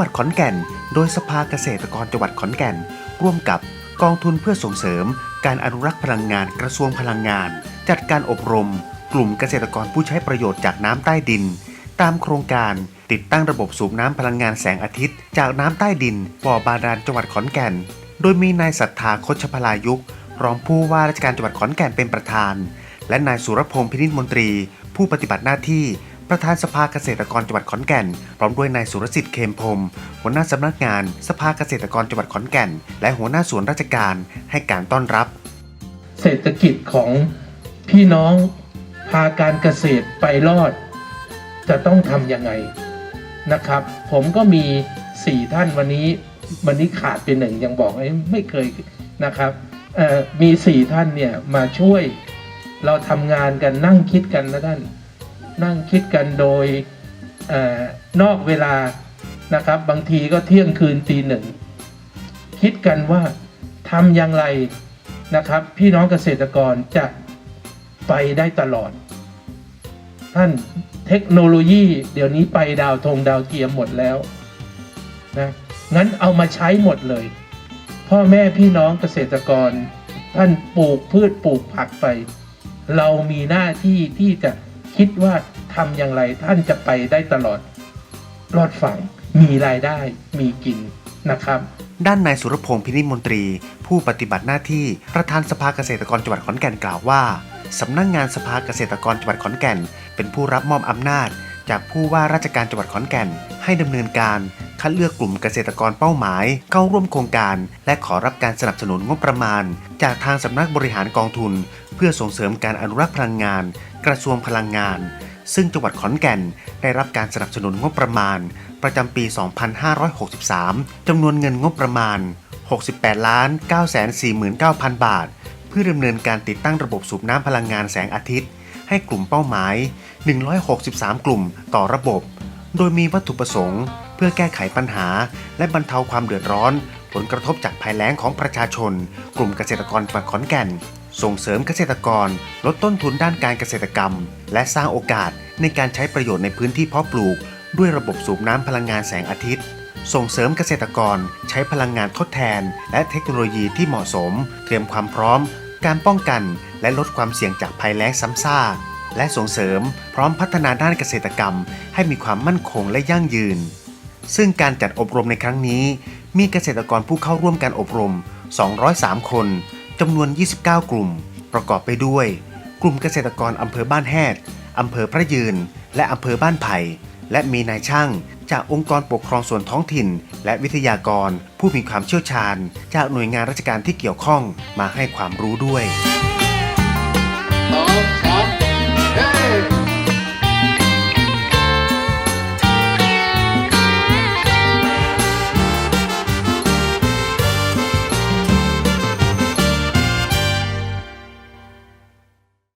วัดขอนแก่น โดยสภาเกษตรกรจังหวัดขอนแก่น ร่วมกับกองทุนเพื่อส่งเสริม การอนุรักษ์พลังงานกระทรวงพลังงาน จัดการอบรม กลุ่มเกษตรกรผู้ใช้ประโยชน์จากน้ำใต้ดิน ตามโครงการติดตั้งระบบสูบน้ำพลังงานแสงอาทิตย์ จากน้ำใต้ดินบ่อบาดาลจังหวัดขอนแก่น โดยมีนายศรัทธาคชพลายุกรองผู้ว่าราชการจังหวัดขอนแก่นเป็นประธาน และนายสุรพงศ์พินิจมนตรี ผู้ปฏิบัติหน้าที่ ประธานสภาเกษตรกรจังหวัดขอนแก่น พร้อมด้วยนายสุรสิทธิ์เคมพรมหัวหน้าสำนักงาน สภาเกษตรกรจังหวัดขอนแก่น และหัวหน้าส่วนราชการให้การต้อนรับ เศรษฐกิจของพี่น้องพาการเกษตรไปรอด จะต้องทำยังไงนะครับ ผมก็มีสี่ท่านวันนี้วันนี้ขาดไปหนึ่งยังบอกไม่เคยนะครับมีสี่ท่านเนี่ยมาช่วยเราทำงานกันนั่งคิดกันนะท่าน นั่งคิดกันโดยอนอกเวลานะครับ บางทีก็เที่ยงคืนตีหนึ่ง คิดกันว่าทำอย่างไรนะครับ พี่น้องเกษตรกรจะไปได้ตลอด ท่านเทคโนโลยีเดี๋ยวนี้ไปดาวธงดาวเทียมหมดแล้วนะงั้นเอามาใช้หมดเลย พ่อแม่พี่น้องเกษตรกร ท่านปลูกพืชปลูกผักไป เรามีหน้าที่ที่จะ คิดว่าทำอย่างไรท่านจะไปได้ตลอดรอดฝั่งมีรายได้มีกินนะครับ ด้านนายสุรพงศ์พินิจมนตรี ผู้ปฏิบัติหน้าที่ประธานสภาเกษตรกรจังหวัดขอนแก่นกล่าวว่าสำนักงงานสภาเกษตรกรจังหวัดขอนแก่น เป็นผู้รับมอบอำนาจ จากผู้ว่าราชการจังหวัดขอนแก่น ให้ดำเนินการ คัดเลือกกลุ่มเกษตรกรเป้าหมาย เข้าร่วมโครงการ และขอรับการสนับสนุนงบประมาณ จากทางสำนักบริหารกองทุน พื่อส่งเสริมการอนุรักษ์พลังงาน กระทรวงพลังงาน ซึ่งจังหวัดขอนแก่นได้รับการสนับสนุนงบประมาณ ประจำปี 2563 จำนวนเงินงบประมาณ 68ล้าน949,000 บาท เพื่อดำเนินการติดตั้งระบบสูบน้ำพลังงานแสงอาทิตย์ ให้กลุ่มเป้าหมาย 163 กลุ่มต่อระบบ โดยมีวัตถุประสงค์ เพื่อแก้ไขปัญหา และบรรเทาความเดือดร้อน ผลกระทบจากภัยแล้งของประชาชน กลุ่มเกษตรกรจังขอนแก่น ส่งเสริมเกษตรกร ลดต้นทุนด้านการเกษตรกรรม และสร้างโอกาสในการใช้ประโยชน์ในพื้นที่เพาะปลูก ด้วยระบบสูบน้ำพลังงานแสงอาทิตย์ ส่งเสริมเกษตรกร ใช้พลังงานทดแทน และเทคโนโลยีที่เหมาะสม เตรียมความพร้อม การป้องกันและลดความเสี่ยงจากภัยแล้งซ้ำซากและส่งเสริมพร้อมพัฒนาด้านเกษตรกรรม ให้มีความมั่นคงและยั่งยืน ซึ่งการจัดอบรมในครั้งนี้ มีเกษตรกรผู้เข้าร่วมการอบรม 203 คนจำนวน 29 กลุ่ม ประกอบไปด้วย กลุ่มเกษตรกรอำเภอบ้านแฮดอำเภอพระยืน และอำเภอบ้านไผ่ และมีนายช่าง จากองค์กรปกครองส่วนท้องถิ่น และวิทยากร ผู้มีความเชี่ยวชาญ จากหน่วยงานราชการที่เกี่ยวข้องมาให้ความรู้ด้วย